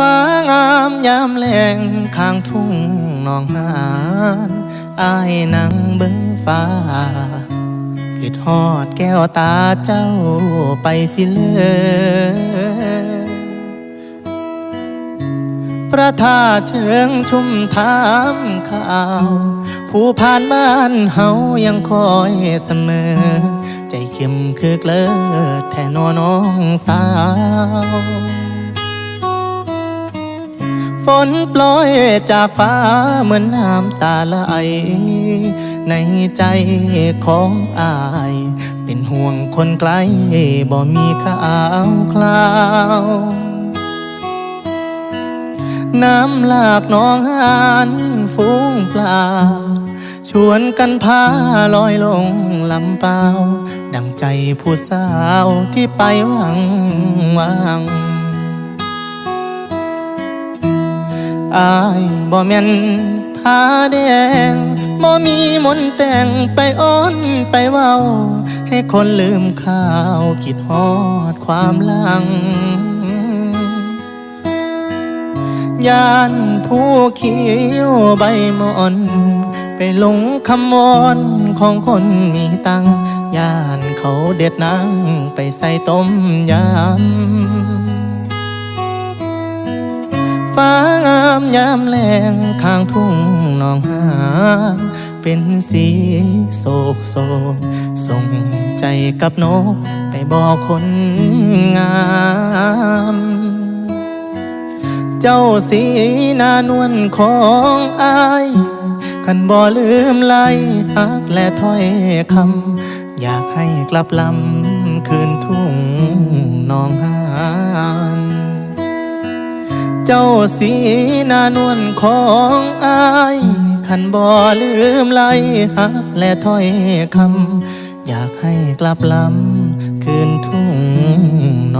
ฟ้างามยามแลงข้างทุ่งนองหานอายนั่งเบิ่งฟ้าคิดฮอดแก้วตาเจ้าไปสิเลยพระธาตุเชิงชุ่มถามข่าว ผู้ผ่านบ้านเฮายังคอยเสมอ ใจเข้มคือเกลิดแท่นอน้องสาว ฝนปล่อยจากฟ้าเหมือนน้ำตาไหลในใจของอาย เป็นห่วงคนไกลบ่มีข่าวคราว น้ำหลากหนองหานฟูงปลา ชวนกันพาลอยลงลำเปล่า ดังใจผู้สาวที่ไปหวังวาง อายบ่แม่นผาแดงบ่มีมนต์แต่งไปอ้อนไปเว้า ให้คนลืมข่าวคิดฮอดความลังยานผู้เขียวใบมอน ไปหลงคำมอนของคนมีตังยานเขาเด็ดนังไปใส่ต้มยำฟ้า ยามแลงข้างทุ่งนองหานเป็นสีโศกโศกส่งใจกับนกไปบอกคนงาม เจ้าสีนานวลของอายคันบ่ลืมไล่ฮักและถ้อยคำอยากให้กลับลำคืนทุ่งนองหาน เจ้าสีนานวลของอายขันบ่ลืมไหลฮักและถ้อยคำอยากให้กลับลำคืนทุ่งนอน